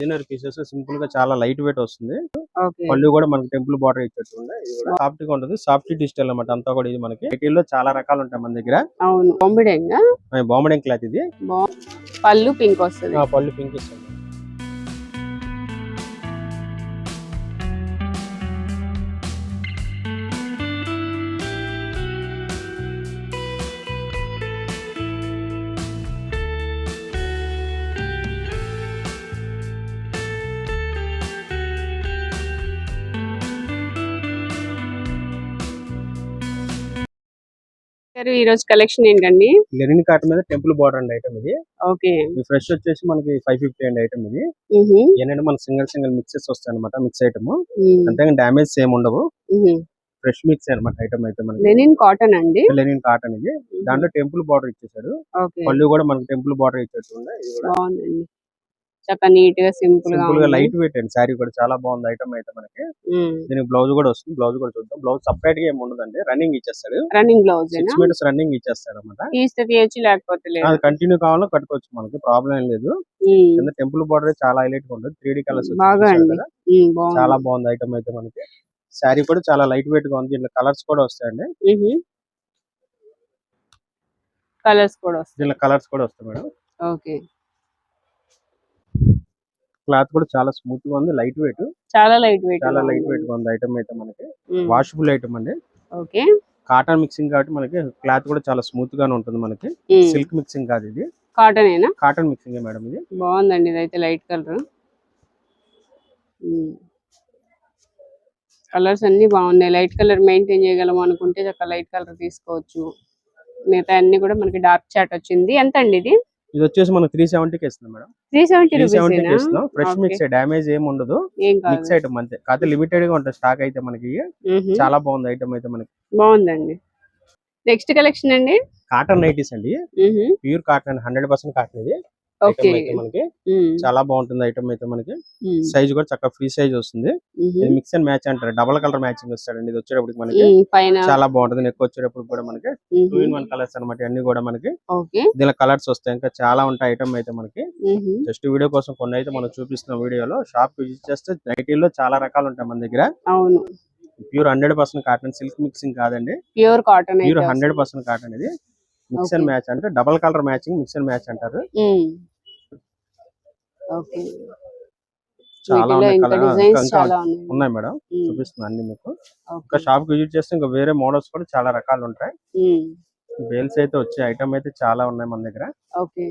Designer pieces సింపుల్గా చాలా light weight వస్తుంది. పళ్ళు కూడా మనకి టెంపుల్ బార్డర్ ఇచ్చేట్టు ఉంది ఇది కూడా. సాఫ్ట్గా ఉంటుంది. సాఫ్ట్ డిజిటల్ అన్నమాట. అంతా కూడా ఇది మనకి. వీటిల్లో చాలా రకాలు ఉంటాయి మన దగ్గర. అవును. బొమ్మిడేంగా క్లాత్ ఇది. పళ్ళు పింక్ వస్తుంది. పళ్ళు పింక్ ఇస్తుంది సరే ఈ రోజు కలెక్షన్ ఏంటండి? లెనిన్ కాటన్ మీద టెంపుల్ బార్డర్ అండి ఐటమ్ ఇది. ఓకే. ఈ ఫ్రెష్ వచ్చేసి మనకి ఫైవ్ ఫిఫ్టీ అండి ఐటమ్ ఇది. ఏంటంటే మనకి సింగిల్ సింగిల్ మిక్సెస్ వస్తాయి అనమాట మిక్స్ ఐటమ్ మ్. అంతేగాని డామేజ్ సేమ్ ఉండవు. ఫ్రెష్ మిక్స్ అనమాట ఐటమ్ అయితే మనకి. లెనిన్ కాటన్ అండి? లెనిన్ కాటన్ ఇది. దాంట్లో టెంపుల్ బార్డర్ ఇచ్చేసాడు పళ్ళు కూడా మనకి టెంపుల్ బార్డర్ ఇచ్చేట్టు ఉంది ఇది కూడా చక్కగా నీట్గా సింపుల్గా. లైట్ వెయిట్ అండి. శారీ కూడా చాలా బాగుంది ఐటమ్ అయితే మనకి. దీనికి బ్లౌజ్ కూడా వస్తుంది. బ్లౌజ్ కూడా చూద్దాం. బ్లౌజ్ సపరేట్గా ఏమి ఉండదండి. రన్నింగ్ ఇచ్చేస్తాడు. Running blouse six meters running ఇచ్చేస్తాడు అనమాట తీస్తే తీయచ్చు లేకపోతే లేదు. అది కంటిన్యూ కావాలో కట్టుకోవచ్చు మనకి. ప్రాబ్లం ఏం లేదు. కింద టెంపుల్ బార్డర్ చాలా హైలైట్గా ఉంటుంది త్రీ డి కలర్స్ చాలా బాగుంది ఐటమ్ అయితే మనకి. శారీ కూడా చాలా లైట్ వెయిట్గా ఉంది. దీంట్లో కలర్స్ కూడా వస్తాయండి. కలర్స్ కూడా వస్తాయి. దీంట్లో కలర్స్ కూడా వస్తాయి మేడం. ఓకే క్లాత్ కూడా చాలా స్మూత్గా ఉంది లైట్ వెయిట్ చాలా లైట్ వెయిట్ చాలా లైట్ వెయిట్గా ఉంది ఐటమ్ అయితే మనకి. వాషబుల్ ఐటమ్ అండి. ఓకే. కాటన్ మిక్సింగ్ కాబట్టి మనకి క్లాత్ కూడా చాలా స్మూత్ గానే ఉంటుంది మనకి. సిల్క్ మిక్సింగ్ కాదు ఇది. కాటన్ ఏనా? కాటన్ మిక్సింగ్ మేడం ఇది. బాగుందండి ఇదైతే లైట్ కలర్ కలర్స్ అన్ని బాగున్నాయి. లైట్ కలర్ మెయింటైన్ చేయగలం అనుకుంటే చక్కగా లైట్ కలర్ తీసుకోవచ్చు. మిగతా అన్ని కూడా మనకి డార్క్ చాట్ వచ్చింది. ఎంత అండి ఇది? ఇది వచ్చేసి మనం త్రీ సెవెంటీకి ఇస్తుంది మేడం. త్రీ సెవెంటీ త్రీ సెవెంటీకి ఇస్తున్నాం. ఫ్రెష్ మిక్స్ డామేజ్ ఏమి ఉండదు. మిక్స్ ఐటమ్ అంతే. కాకపోతే లిమిటెడ్గా ఉంటుంది స్టాక్ అయితే మనకి. చాలా బాగుంది ఐటమ్ అయితే మనకి. బాగుందండి. నెక్స్ట్ కలెక్షన్ అండి? కాటన్ నైటీస్ అండి. Pure cotton hundred percent cotton ఇది. మనకి మ్, చాలా బాగుంటుంది ఐటమ్ అయితే మనకి. సైజ్ కూడా చక్కగా ఫ్రీ సైజ్ వస్తుంది. ఇది మిక్స్ అండ్ మ్యాచ్ అంటారు. డబల్ కలర్ మ్యాచింగ్ వస్తాడండి. ఇది వచ్చేటప్పుడు మనకి పైన చాలా బాగుంటుంది. నెక్ వచ్చేటప్పుడు కూడా మనకి టూ. ఇన్ వన్ కలర్స్ అనమాట అన్ని కూడా మనకి దీనిలో కలర్స్ వస్తాయి. ఇంకా చాలా ఉంటాయి ఐటమ్ అయితే మనకి. జస్ట్ వీడియో కోసం కొన్ని అయితే మనం చూపిస్తున్నాం వీడియోలో షాప్ విజిట్ చేస్తే నైటీల్లో చాలా రకాలు ఉంటాయి మన దగ్గర. అవును. Pure hundred percent cotton silk mixing కాదండి. Pure cotton pure hundred percent cotton ఇది. Mix and. మ్యాచ్ అంటే double colour matching mix and match అంటారు. ఓకే. చాలా ఉన్నాయి కలర్ మేడం మ్, చూపిస్తున్నాను అన్ని మీకు. ఇంకా షాప్ విజిట్ చేస్తే ఇంకా వేరే మోడల్స్ కూడా చాలా రకాలు ఉంటాయి. బేల్స్ అయితే వచ్చే ఐటమ్ అయితే చాలా ఉన్నాయి మన దగ్గర. ఓకే.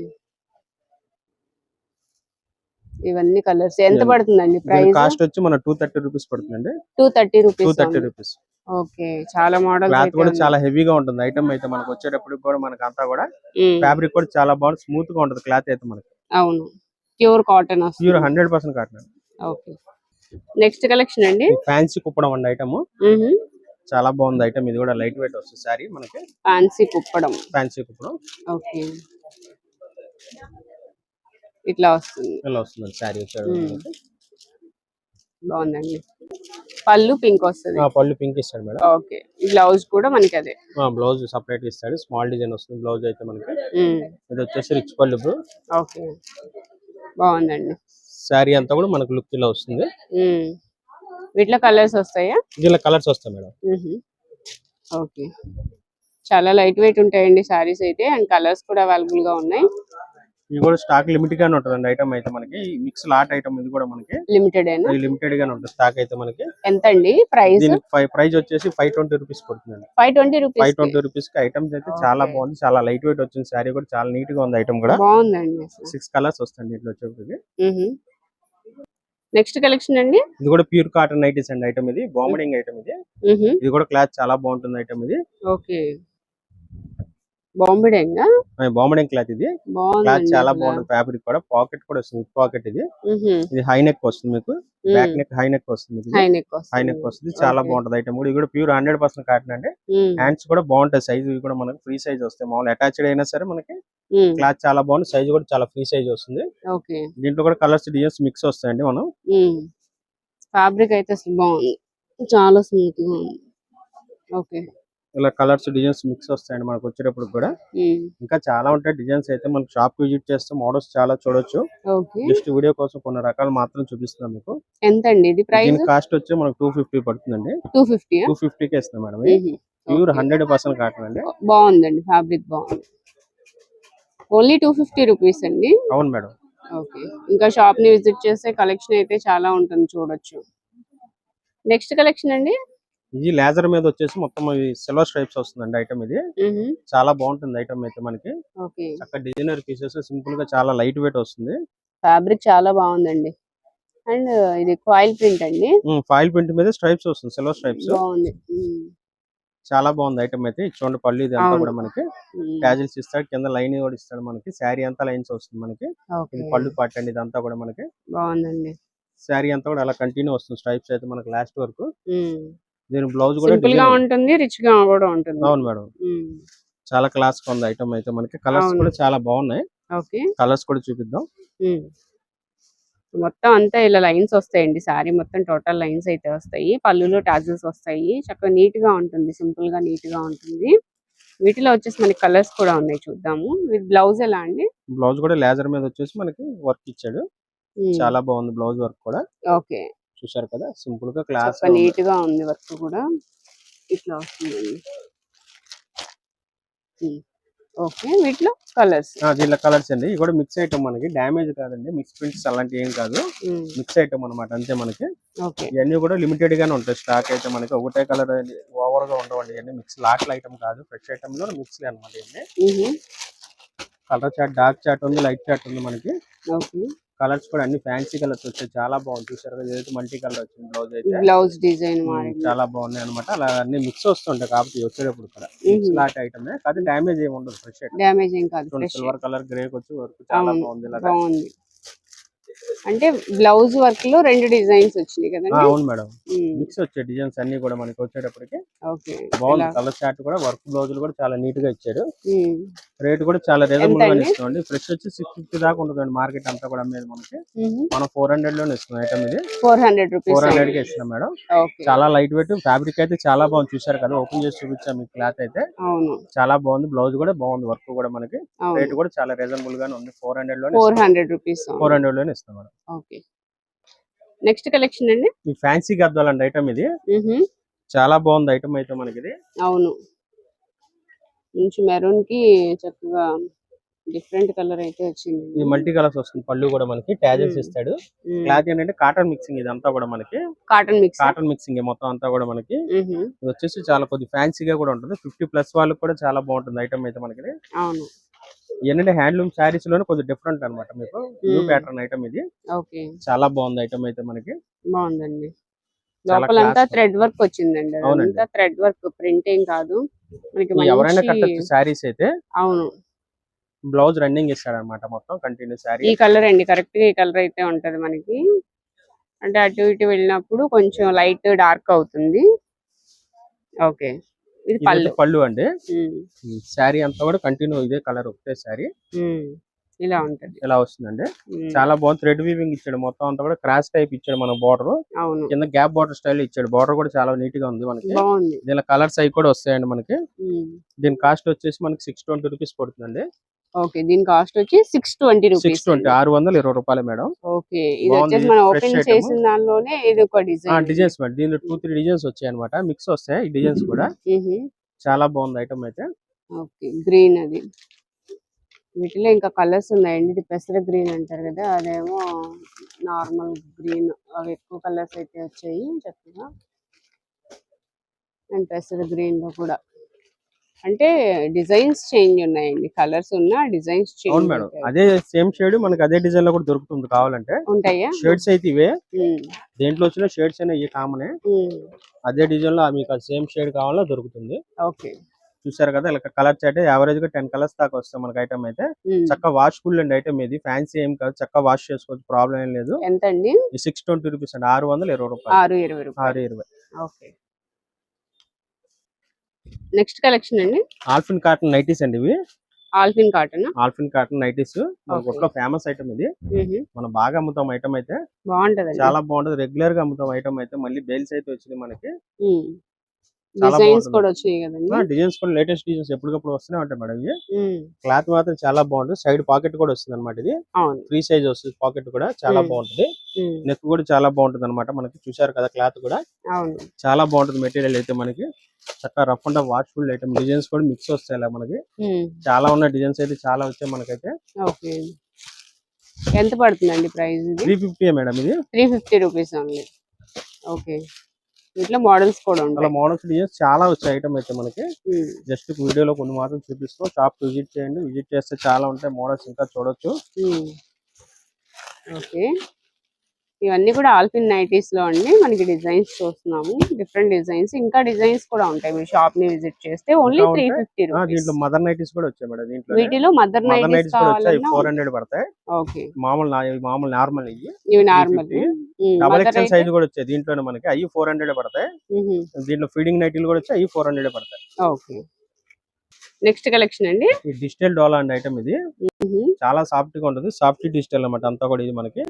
ఇవన్నీ కలర్స్. ఎంత. పడుతుందండి ప్రైస్? కాస్ట్ వచ్చి మన టూ థర్టీ రూపీస్ పడుతుందండి. Two thirty two rupees thirty rupees. Okay. చాలా మోడల్స్ క్లాత్ కూడా చాలా హెవీగా ఉంటుంది. ఐటమ్ అయితే మనకు వచ్చేటప్పుడు కూడా మనకి అంతా కూడా ఫ్యాబ్రిక్ కూడా చాలా బాగుంది స్మూత్గా ఉంటుంది క్లాత్ అయితే మనకి. అవును. Pure cotton pure hundred percent cotton okay. Next collection అండి? ఫ్యాన్సీ కుప్పడం అండి ఐటమ్. చాలా బాగుంది ఐటమ్. ఇది కూడా లైట్ వెయిట్ వస్తుంది సారీ మనకి. Fancy Kuppadam. Fancy Kuppadam. Okay. ఇట్లా వస్తుంది. ఇలా వస్తుంది సారీ మ్మ్. బాగుందండి. పళ్ళు పింక్ వస్తుంది. పళ్ళు పింక్ ఇస్తాడు మేడం. ఓకే. బ్లౌజ్ కూడా మనకి అదే. బ్లౌజ్ సపరేట్ ఇస్తాడు. స్మాల్ డిజైన్ వస్తుంది బ్లౌజ్ అయితే మనకి. ఇది వచ్చేసి రిచ్ పళ్ళు ఓకే. బాగుందండి. శారీ అంతా కూడా మనకు లుక్ ఇలా వస్తుంది. వీటిలో కలర్స్ వస్తాయా? దీనిలో కలర్స్ వస్తాయి మేడం. ఓకే. చాలా లైట్ వెయిట్ ఉంటాయండి సారీస్ అయితే అండ్ కలర్స్ కూడా అవైలబుల్గా ఉన్నాయి. ఇవి కూడా స్టాక్ లిమిట్ గానే ఉంటుంది ఐటమ్ అయితే మనకి. మిక్స్ లాట్ ఐటమ్ ఇది కూడా మనకి. లిమిటెడ్ లిమిటెడ్ గానే ఉంటుంది స్టాక్ అయితే మనకి. ఎంత అండి ప్రైస్ ప్రైస్ వచ్చేసి ఫైవ్ ట్వంటీ రూపీస్ పడుతుందండి. Five twenty five rupees twenty రూపీస్కి ఐటమ్స్ అయితే చాలా. బాగుంది చాలా లైట్ వెయిట్ వచ్చింది శారీ కూడా చాలా నీట్గా ఉంది ఐటమ్ కూడా. బాగుందండి సిక్స్ కలర్స్ వస్తాయండి ఇట్లా వచ్చేప్పటికి. నెక్స్ట్ కలెక్షన్ అండి? ఇది కూడా ప్యూర్ కాటన్ నైటీస్ అండి ఐటమ్ ఇది బాంబడింగ్ ఐటమ్ ఇది. ఇది కూడా క్లాత్ చాలా బాగుంటుంది ఐటమ్ ఇది. ఓకే బాంబిడేంగా? క్లాత్ ఇది. క్లాత్ చాలా బాగుంటుంది. ఫ్యాబ్రిక్ కూడా. పాకెట్ కూడా వస్తుంది. పాకెట్ ఇది. ఇది హై నెక్ వస్తుంది మీకు. బ్యాక్ నెక్ హై నెక్ వస్తుంది హై నెక్ హై నెక్ వస్తుంది. చాలా బాగుంటుంది ఐటమ్ కూడా. ఇది కూడా ప్యూర్ హండ్రెడ్ పర్సెంట్ కాటన్ అండి. హ్యాండ్స్ కూడా బాగుంటాయి. సైజ్ ఇవి కూడా మనకి ఫ్రీ సైజ్ వస్తాయి. మామూలు అటాచ్డ్ అయినా సరే మనకి క్లాత్ చాలా బాగుంది సైజ్ కూడా చాలా ఫ్రీ సైజ్ వస్తుంది. దీంట్లో కూడా కలర్స్ డిజైన్స్ మిక్స్ వస్తాయండి మనం. ఫ్యాబ్రిక్ అయితే బాగుంది. చాలా స్మూత్గా ఉంది. ఓకే. ఇలా కలర్స్ డిజైన్స్ మిక్స్ వస్తాయండి మనకు వచ్చేటప్పుడు కూడా. ఇంకా చాలా ఉంటాయి డిజైన్స్ అయితే మనకి షాప్ విజిట్ చేస్తే మోడల్స్ చాలా చూడొచ్చు. జస్ట్ వీడియో కోసం కొన్ని రకాలు మాత్రం చూపిస్తున్నాం మీకు. ఎంత అండి ఇది ప్రైస్ కాస్ట్ వచ్చి మనకు టూ ఫిఫ్టీ పడుతుందండి. టూ ఫిఫ్టీ టూ ఫిఫ్టీకి ఇస్తున్నాం madam pure hundred percent cotton అండి. బాగుందండి ఫ్యాబ్రిక్ బాగుంది. ఓన్లీ టూ ఫిఫ్టీ రూపీస్ అండి? అవును మేడం. ఓకే. ఇంకా షాప్ని విజిట్ చేస్తే కలెక్షన్ అయితే చాలా ఉంటుంది చూడొచ్చు. నెక్స్ట్ కలెక్షన్ అండి? ఇది లేజర్ మీద వచ్చేసి మొత్తం సిల్వర్ స్ట్రైప్స్ వస్తుందండి ఐటమ్ ఇది. చాలా బాగుంటుంది ఐటమ్ అయితే మనకి. చక్కగా డిజైనర్ పీసెస్ సింపుల్గా చాలా లైట్ వెయిట్ వస్తుంది. ఫ్యాబ్రిక్ చాలా బాగుందండి. అండ్ ఇది కాయిల్ ప్రింట్ అండి. ఫాయిల్ ప్రింట్ మీద స్ట్రైప్స్ వస్తుంది సిల్వర్ స్ట్రైప్స్ బాగుంది. చాలా బాగుంది ఐటమ్ అయితే. చూడండి పళ్ళు ఇది అంతా. కూడా మనకి. క్యాజువల్స్ ఇస్తాడు కింద లైన్ కూడా ఇస్తాడు మనకి. శారీ అంతా లైన్స్ వస్తుంది మనకి. ఇది పళ్ళు పాట అండి ఇదంతా కూడా మనకి. బాగుందండి. శారీ అంతా కూడా అలా కంటిన్యూ వస్తుంది స్ట్రైప్స్ అయితే మనకి లాస్ట్ వరకు. దీని బ్లౌజ్ కూడా సింపుల్గా ఉంటుంది రిచ్గా కూడా ఉంటుంది. అవును మేడం. చాలా క్లాస్ ఉంది ఐటమ్ అయితే మనకి. కలర్స్. కూడా చాలా బాగున్నాయి. ఓకే. కలర్స్ కూడా చూపిద్దాం. మొత్తం అంతా ఇలా లైన్స్ వస్తాయండి. సారీ మొత్తం టోటల్ లైన్స్ అయితే వస్తాయి. పళ్ళులో టాజిల్స్ వస్తాయి. చక్కగా నీట్గా ఉంటుంది. సింపుల్గా నీట్గా ఉంటుంది. వీటిలో వచ్చేసి మనకి కలర్స్ కూడా ఉన్నాయి చూద్దాము. విత్ బ్లౌజ్ ఎలా అండి? బ్లౌజ్ కూడా లేజర్ మీద వచ్చేసి మనకి వర్క్ ఇచ్చాడు. చాలా బాగుంది బ్లౌజ్ వర్క్ కూడా. ఓకే. చూసారు కదా? సింపుల్గా క్లాస్ నీట్గా ఉంది వర్క్ కూడా. ఇట్లా వస్తుందండి ఉమ్, ఓకే. వీటిలో కలర్స్. దీనిలో కలర్స్ అండి. ఇవి కూడా మిక్స్ ఐటమ్ మనకి. డ్యామేజ్ కాదండి. మిక్స్ ప్రింట్స్ అలాంటివి ఏం కాదు. మిక్స్ ఐటమ్ అన్నమాట అంతే మనకి. ఇవన్నీ కూడా లిమిటెడ్ గానే ఉంటాయి. స్టాక్ అయితే మనకి ఒకటే కలర్ ఓవర్గా ఉండవండి. ఇవన్నీ మిక్స్ లాట్ల ఐటమ్ కాదు. ఫ్రెష్ ఐటమ్లో మిక్స్ అనమాట ఇవన్నీ కలర్ చాట్ డార్క్ చాట్ ఉంది లైట్ చాట్ ఉంది మనకి. ఓకే. కలర్స్ కూడా అన్ని ఫ్యాన్సీ కలర్స్ వచ్చాయి. చాలా బాగుంది. చూసారు కదా ఇదైతే మల్టీ కలర్ వచ్చింది బ్లౌజ్ అయితే. బ్లౌజ్ డిజైన్ చాలా బాగున్నాయి అనమాట అలా అన్ని మిక్స్ వస్తుంటాయి కాబట్టి వచ్చేటప్పుడు కూడా. లాట్ ఐటమ్ కాదు డ్యామేజ్ ఏమి ఉండదు ఫ్రెష్ డ్యామేజ్ ఏం కాదు సిల్వర్ కలర్ గ్రే వచ్చి వర్క్ చాలా అవును, బాగుంది ఇలా బాగుంది. అంటే బ్లౌజ్ వర్క్లో రెండు డిజైన్స్ వచ్చినాయి కదండి? అవును మేడం. మిక్స్ వచ్చే డిజైన్స్ అన్ని కూడా మనకి వచ్చేటప్పటికి ఓకే. బాగుంది. కలర్ చార్ట్ కూడా వర్క్ బ్లౌజులు కూడా చాలా నీట్గా ఇచ్చారు రేట్ కూడా చాలా రీజనబుల్గా? ఇస్తామండి. ఫ్రెష్ వచ్చి సిక్స్ ఫిఫ్టీ దాకా ఉంటుందండి మార్కెట్ అంతా కూడా అమ్మేది మనకి. మనం ఫోర్ హండ్రెడ్లోనే ఇస్తున్నాం ఐటమ్ ఇది. ఫోర్ హండ్రెడ్ రూపీస్ ఫోర్ హండ్రెడ్కి ఇస్తున్నాం మేడం. ఓకే. చాలా లైట్ వెయిట్ ఫ్యాబ్రిక్ అయితే చాలా బాగుంది. చూసారు కదా ఓపెన్ చేసి చూపించాం మీ క్లాత్ అయితే. అవును. చాలా బాగుంది. బ్లౌజ్ కూడా బాగుంది. వర్క్ కూడా మనకి. రేట్ కూడా చాలా రీజనబుల్ గానే ఉంది. ఫోర్ హండ్రెడ్లోనే ఫోర్ హండ్రెడ్ రూపీస్ ఫోర్ హండ్రెడ్లోనే ఇస్తాం మేడం. ఓకే. నెక్స్ట్ కలెక్షన్ అండి? ఈ ఫ్యాన్సీ గద్దాలండి ఐటమ్ ఇది. చాలా బాగుంది ఐటమ్ అయితే మనకి ఇది అవును. మంచి మెరూన్కి చక్కగా డిఫరెంట్ కలర్ అయితే వచ్చింది. మల్టీ కలర్స్ వస్తుంది పళ్ళు కూడా మనకి. ట్యాజెస్. ఇస్తాడు. క్లాత్ ఏంటంటే కాటన్ మిక్సింగ్ ఇదంతా కూడా మనకి. కాటన్ మిక్స్ కాటన్ మిక్సింగ్ మొత్తం అంతా కూడా మనకి. ఇది వచ్చేసి చాలా కొద్ది ఫ్యాన్సీగా కూడా ఉంటుంది. ఫిఫ్టీ ప్లస్ వాళ్ళకి కూడా చాలా బాగుంటుంది ఐటమ్ అయితే మనకి ఇది. అవును. ఏంటంటే హ్యాండ్లూమ్ శారీస్లోనే కొద్దిగా డిఫరెంట్ అన్నమాట మీకు. న్యూ. ప్యాటర్న్ ఐటమ్ ఇది. ఓకే. చాలా బాగుంది ఐటమ్ అయితే మనకి. బాగుందండి. లోపలంతా. థ్రెడ్ వర్క్ వచ్చిందండి. అవునండి. అదంతా థ్రెడ్ వర్క్ ప్రింట్ ఏం కాదు. మనకి ఎవరైనా కట్టొచ్చు శారీస్ అయితే అవును. బ్లౌజ్ రన్నింగ్ ఇస్తాడు అనమాట మొత్తం కంటిన్యూ శారీ. ఈ కలర్ అండి. కరెక్ట్గా ఈ కలర్ అయితే ఉంటది మనకి. అంటే అటు ఇటు వెళ్ళినప్పుడు కొంచెం లైట్ డార్క్ అవుతుంది. ఓకే. ఇది పళ్ళు. పళ్ళు అండి. శారీ అంతా కూడా కంటిన్యూ ఇదే కలర్ ఒకటే శారీ. ఇలా ఉంటది. ఇలా వస్తుందండి. చాలా బాగుంది. థ్రెడ్ వీవింగ్ ఇచ్చాడు. మొత్తం అంతా కూడా క్రాస్ టైప్ ఇచ్చాడు మన బార్డర్ అవును. కింద గ్యాప్ బార్డర్ స్టైల్ ఇచ్చాడు. బార్డర్ కూడా చాలా నీట్గా ఉంది మనకి. దీనిలో కలర్స్ అవి కూడా వస్తాయండి మనకి. దీని కాస్ట్ వచ్చేసి మనకి సిక్స్ ట్వంటీ రూపీస్ పడుతుందండి. ఓకే దీని కాస్ట్ వచ్చి six twenty six rupees twenty ఆరు వందల ఇరవై రూపాయలు మేడం. ఓకే ఇది వచ్చేసి మనం ఓపెన్. చేసిన దానిలోనే ఇది ఒక డిజైన్ డిజైన్స్ మేడం. దీనిలో టూ త్రీ డిజైన్స్ వచ్చాయి అనమాట మిక్స్ వస్తాయి? ఈ డిజైన్స్ కూడా. చాలా బాగుంది ఐటమ్ అయితే. ఓకే గ్రీన్ అది. వీటిలో ఇంకా కలర్స్ ఉన్నాయండి ఇది పెసర గ్రీన్ అంటారు కదా అదేమో నార్మల్ గ్రీన్ అవి ఎక్కువ కలర్స్ అయితే వచ్చాయి. చక్కగా. అండ్ పెసర గ్రీన్లో కూడా. అంటే డిజైన్స్ చేంజ్ ఉన్నాయండి. కలర్స్ ఉన్నా డిజైన్స్ చేంజ్ మేడం. అదే సేమ్ షేడ్ మనకి అదే డిజైన్లో కూడా దొరుకుతుంది కావాలంటే. ఉంటాయా? షేడ్స్ అయితే ఇవే. దేంట్లో వచ్చిన షేడ్స్ అయినా ఇవి కామనే అదే డిజైన్లో మీకు సేమ్ షేడ్ కావాలో దొరుకుతుంది. ఓకే. చూసారు కదా ఇలా కలర్ చాట్ యావరేజ్గా టెన్ కలర్స్ దాకా వస్తాయి మనకి ఐటమ్ అయితే. చక్కగా వాష్ఫుల్ అండి ఐటమ్ ఇది. ఫ్యాన్సీ ఏం కాదు. చక్కగా వాష్ చేసుకోవచ్చు. ప్రాబ్లం ఏం లేదు. ఎంత అండి సిక్స్ ట్వంటీ రూపీస్ అండి. ఆరు వందల ఇరవై రూపాయలు. ఆరు ఇరవై ఆరు ఇరవై. ఓకే. నెక్స్ట్ కలెక్షన్ అండి? ఆల్ఫిన్ కాటన్ నైటీస్ అండి ఇవి. ఆల్ఫిన్ కాటన్? ఆల్ఫిన్ కాటన్ నైటీస్. మన. గుట్లో ఫేమస్ ఐటమ్ ఇది. మనం బాగా అమ్ముతాం ఐటమ్ అయితే. బాగుంటదండి. చాలా బాగుంటది. రెగ్యులర్గా అమ్ముతాం ఐటమ్ అయితే. మళ్ళీ బేల్స్ అయితే వచ్చింది మనకి. డిజైన్స్. కూడా వచ్చినాయి కదండి. డిజైన్స్ కూడా లేటెస్ట్ డిజైన్స్ ఎప్పటికప్పుడు వస్తూనే ఉంటాయి మేడం ఇవి. క్లాత్ మాత్రం చాలా బాగుంటుంది. సైడ్ పాకెట్ కూడా వస్తుంది అనమాట ఇది ఫ్రీ సైజ్ వస్తుంది పాకెట్ కూడా. చాలా. బాగుంటుంది. నెక్ కూడా చాలా బాగుంటుంది అనమాట మనకి చూసారు కదా క్లాత్ కూడా. చాలా బాగుంటుంది మెటీరియల్ అయితే మనకి. చక్కగా రఫ్ అండ్ వాష్ఫుల్ ఐటమ్. డిజైన్స్ కూడా మిక్స్ వస్తాయి మనకి. చాలా ఉన్న డిజైన్స్ అయితే. చాలా వచ్చాయి మనకైతే. ఓకే. ఎంత పడుతుందండి ప్రైస్ త్రీ ఫిఫ్టీ మేడం ఇది. Three fifty rupees only. Okay. వీటిలో మోడల్స్ కూడా అలా ఉంటాయి. మోడల్స్ డిజైన్స్ చాలా వచ్చాయి ఐటమ్ అయితే మనకి. జస్ట్ వీడియోలో కొన్ని మాత్రం చూపిస్తాం. షాప్ విజిట్ చేయండి. విజిట్ చేస్తే చాలా ఉంటాయి. మోడల్స్ ఇంకా చూడొచ్చు. ఓకే. ఇవన్నీ కూడా ఆల్పిన్ నైటీస్లో అండి. మనకి డిజైన్స్ చూస్తున్నాము. డిఫరెంట్ డిజైన్స్ ఇంకా డిజైన్స్ కూడా ఉంటాయి. మీరు షాప్ని విజిట్ చేస్తే ఓన్లీ త్రీ. ఫిఫ్టీ దీంట్లో మదర్ నైటీస్ కూడా వచ్చాయి మేడం దీంట్లో వీటిలో మదర్ నైటీస్ ఫోర్ హండ్రెడ్ పడతాయి. ఓకే మామూలు మామూలు నార్మల్ ఇవి. ఇవి నార్మల్ 350. డబల్ ఎక్స్ఎల్ సైజ్ కూడా వచ్చాయి. దీంట్లోనే మనకి అవి ఫోర్ హండ్రెడ్ పడతాయి. దీంట్లో ఫీడింగ్ నైటీలు కూడా వచ్చాయి. అవి ఫోర్ హండ్రెడ్ పడతాయి. ఓకే నెక్స్ట్ కలెక్షన్ అండి. డిజిటల్ డోలా అండ్ ఐటమ్ ఇది. చాలా సాఫ్ట్గా ఉంటుంది. సాఫ్ట్ డిజిటల్ అన్నమాట. అంతా కూడా ఇది మనకి.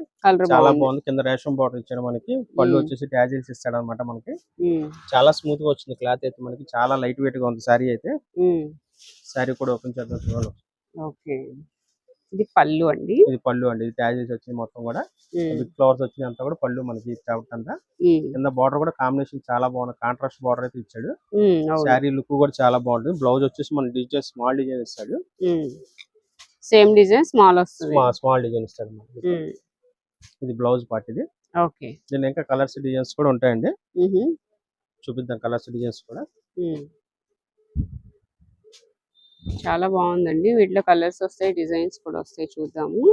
చాలా బాగుంది. కింద రేషన్ బార్డర్ ఇచ్చాడు మనకి. పళ్ళు. వచ్చేసి ట్యాజిల్స్ ఇస్తాడు అనమాట మనకి. చాలా స్మూత్గా వచ్చింది క్లాత్ అయితే మనకి. చాలా లైట్ వెయిట్గా ఉంది సారీ అయితే. సారీ కూడా ఓపెన్ చేద్దాం చూడండి ఓకే. ఇది పళ్ళు అండి. ఇది పళ్ళు అండి. ఇది ట్యాజిల్స్ వచ్చింది మొత్తం కూడా. బిగ్ ఫ్లవర్స్ వచ్చింది అంతా కూడా పళ్ళు మనకి చావట్ అంతా. కింద బార్డర్ కూడా కాంబినేషన్ చాలా బాగుంది. కాంట్రాస్ట్ బార్డర్ అయితే ఇచ్చాడు. శారీ లుక్ కూడా చాలా బాగుంటుంది. బ్లౌజ్ వచ్చేసి మన డిజైన్ స్మాల్ డిజైన్ ఇస్తాడు. సేమ్ డిజైన్ స్మాల్ వస్తుంది. స్మాల్ డిజైన్ ఇస్తాడు మనకి. ఇది బ్లౌజ్ పార్ట్ ఇది. ఓకే. దీని ఇంకా కలర్స్ డిజైన్స్ కూడా ఉంటాయండి. చూపిద్దాం కలర్స్ డిజైన్స్ కూడా. చాలా బాగుందండి. వీటిలో కలర్స్ వస్తాయి డిజైన్స్ కూడా వస్తాయి. చూద్దాము.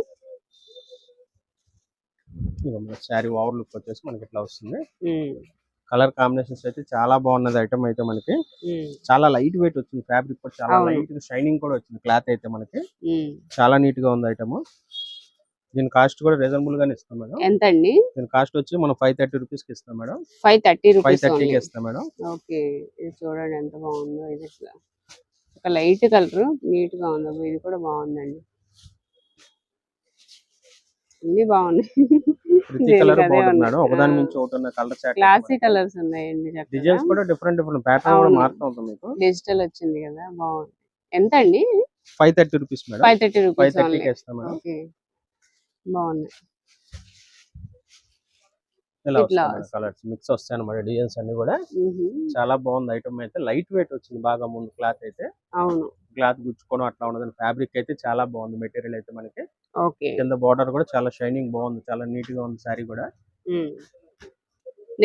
శారీ ఓవర్ లుక్ వచ్చేసి మనకి ఇట్లా వస్తుంది. కలర్ కాంబినేషన్స్ అయితే చాలా బాగున్నది ఐటమ్ అయితే మనకి. చాలా లైట్ వెయిట్ వచ్చింది ఫ్యాబ్రిక్ కూడా. చాలా. లైట్ షైనింగ్ కూడా వచ్చింది క్లాత్ అయితే మనకి. చాలా నీట్గా ఉంది ఐటమ్. దీని కాస్ట్ కూడా రీజనబుల్ గానే ఇస్తాం మేడం. ఎంత అండి దీని కాస్ట్ వచ్చి మనం ఫైవ్ థర్టీ రూపీస్కి ఇస్తాం మేడం. ఫైవ్ థర్టీ ఫైవ్ థర్టీకి ఇస్తాం మేడం. ఓకే. ఇది చూడండి ఎంత బాగుందో. ఇది ఒక లైట్ కలర్ నీట్గా ఉంది? ఇది కూడా బాగుందండి. అన్ని బాగున్నాయి. క్లాసీ కలర్స్ ఉన్నాయండి డిజైన్స్ కూడా డిఫరెంట్ డిఫరెంట్. ప్యాటర్న్ కూడా అవును. మారుతూ ఉంటుంది మీకు. డిజిటల్ వచ్చింది కదా బాగుంది. ఎంత అండి? Five thirty rupees madam. Five thirty rupees థర్టీకి ఇస్తాం మేడం ఓకే బాగుంది ఇలా కలర్స్. మిక్స్ వస్తాయి అన్నమాట డిజైన్స్ అన్ని కూడా. చాలా బాగుంది ఐటమ్ అయితే. లైట్ వెయిట్ వచ్చింది బాగా ముందు క్లాత్ అయితే. అవును. క్లాత్ గుచ్చుకోవడం అట్లా ఉండదు ఫ్యాబ్రిక్ అయితే చాలా బాగుంది. మెటీరియల్ అయితే మనకి. కింద బార్డర్ కూడా చాలా షైనింగ్ బాగుంది. చాలా నీట్గా ఉంది సారీ కూడా.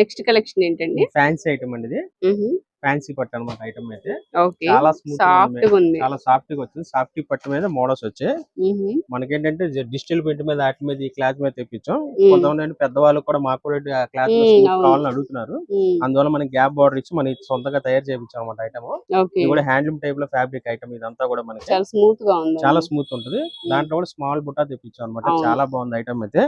నెక్స్ట్ కలెక్షన్ ఏంటండి? ఫ్యాన్సీ ఐటమ్ అండి ఇది. ఫ్యాన్సీ పట్టు అనమాట ఐటమ్ అయితే. చాలా స్మూత్ సాఫ్ట్గా ఉంది. చాలా సాఫ్ట్గా వచ్చింది. సాఫ్ట్ పట్టు మీద మోడల్స్ వచ్చాయి. మనకేంటంటే డిజిటల్ ప్రింట్ మీద వాటి మీద ఈ క్లాత్ మీద తెప్పించాం. కొంతమంది పెద్దవాళ్ళు కూడా మాకు కూడా క్లాత్. కావాలని అడుగుతున్నారు. అందువల్ల మనకి గ్యాప్ బార్డర్ ఇచ్చి మనకి సొంతంగా తయారు చేయించాం అనమాట ఐటమ్ ఇది కూడా హ్యాండ్లూమ్ టైప్లో ఫ్యాబ్రిక్ ఐటమ్ ఇదంతా కూడా మనకి. చాలా స్మూత్గా ఉంది. చాలా స్మూత్ ఉంటుంది. దాంట్లో కూడా స్మాల్ బుట్టా తెప్పించాం అనమాట. చాలా బాగుంది ఐటమ్ అయితే.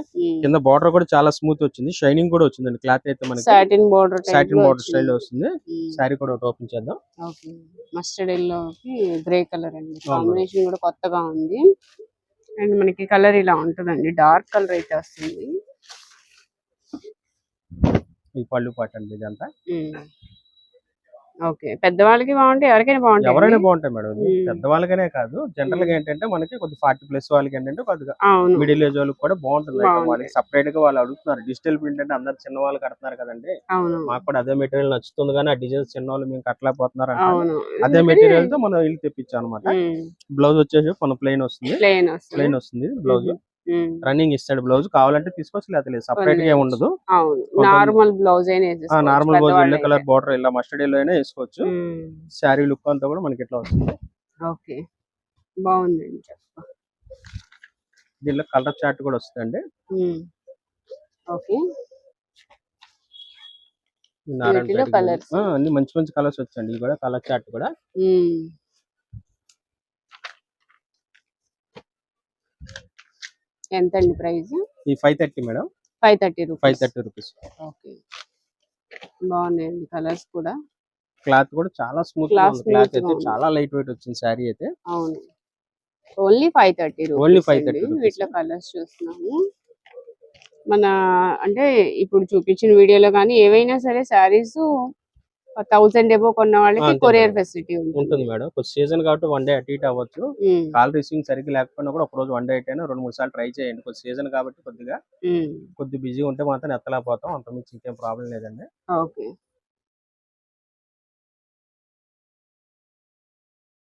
కింద బార్డర్ కూడా చాలా స్మూత్ వచ్చింది. షైనింగ్ కూడా వచ్చింది క్లాత్ అయితే మనకి satin border satin border style వస్తుంది. శారీ కూడా ఒకటి ఓపెన్ చేద్దాం. ఓకే. మస్టర్డ్ ఎల్లోకి గ్రే కలర్ అండి. కాంబినేషన్ కూడా కొత్తగా ఉంది. అండ్ మనకి కలర్ ఇలా ఉంటుందండి. డార్క్ కలర్ అయితే వస్తుంది. ఈ పళ్ళు పాట అండి ఇదంతా ఓకే. పెద్దవాళ్ళకి బాగుంటాయి ఎవరికైనా బాగుంటాయి ఎవరైనా బాగుంటాయి మేడం. పెద్దవాళ్ళకనే కాదు జనరల్గా ఏంటంటే మనకి కొద్ది ఫార్టీ ప్లస్ వాళ్ళకి ఏంటంటే కొద్దిగా మిడిల్ ఏజ్ వాళ్ళకి కూడా బాగుంటుంది. వాళ్ళకి సపరేట్గా వాళ్ళు అడుగుతున్నారు. డిజిటల్ ప్రింట్ అంటే అందరు చిన్న వాళ్ళు కడుతున్నారు కదండి. మాకు కూడా అదే మెటీరియల్ నచ్చుతుంది కానీ ఆ డిజైన్స్ చిన్న వాళ్ళు మేము కట్టలేకపోతున్నారు అదే మెటీరియల్తో మనం ఇల్లు తెప్పించాం అనమాట బ్లౌజ్ వచ్చేసి మన ప్లెయిన్ వస్తుంది. ప్లేన్ వస్తుంది. ప్లెయిన్ వస్తుంది. బ్లౌజ్. రన్నింగ్ ఇస్తాడు బ్లౌజ్. కావాలంటే తీసుకోవచ్చు లేదా. సపరేట్గా ఉండదు. నార్మల్ బ్లౌజ్ అయినా normal blouse yellow colour. Border ఇలా మస్టర్డ్ ఎల్లో అయినా వేసుకోవచ్చు. శారీ లుక్ అంతా కూడా మనకి ఇట్లా వస్తుంది? ఓకే. బాగుందండి. దీనిలో కలర్ చార్ట్ కూడా వస్తుందండి. ఓకే. అన్ని మంచి మంచి కలర్స్ వచ్చండి ఇది కూడా కలర్ చార్ట్ కూడా. ఎంత అండి ప్రైస్? ఈ five thirty madam. Five thirty five rupees thirty rupees. Okay. బాగున్నాయండి కలర్స్ కూడా. క్లాత్ కూడా చాలా స్మూత్ క్లాత్ అయితే. చాలా లైట్ వెయిట్ వచ్చింది శారీ అయితే. అవును. Only five thirty rupees 530 rupees. వీటిలో కలర్స్ చూస్తున్నాము. మన అంటే ఇప్పుడు చూపించిన వీడియోలో కానీ ఏవైనా సరే శారీస్ థౌసండ్ ఏమో కొన్న వాళ్ళకి కొరియర్. ఫెసిలిటీ ఉంటుంది. మేడం. కొంచెం సీజన్ కాబట్టి వన్ డే అటు ఇటు అవ్వచ్చు. కాల్ రిసీవింగ్ సరిగ్గా లేకపోయినా కూడా ఒక రోజు వన్ డే అయినా రెండు మూడు సార్లు ట్రై చేయండి. కొంచెం సీజన్ కాబట్టి కొద్దిగా కొద్ది బిజీ ఉంటే మాత్రం ఎత్తలేకపోతాం. అంత మించి ఇంకేం ప్రాబ్లం లేదండి. ఓకే.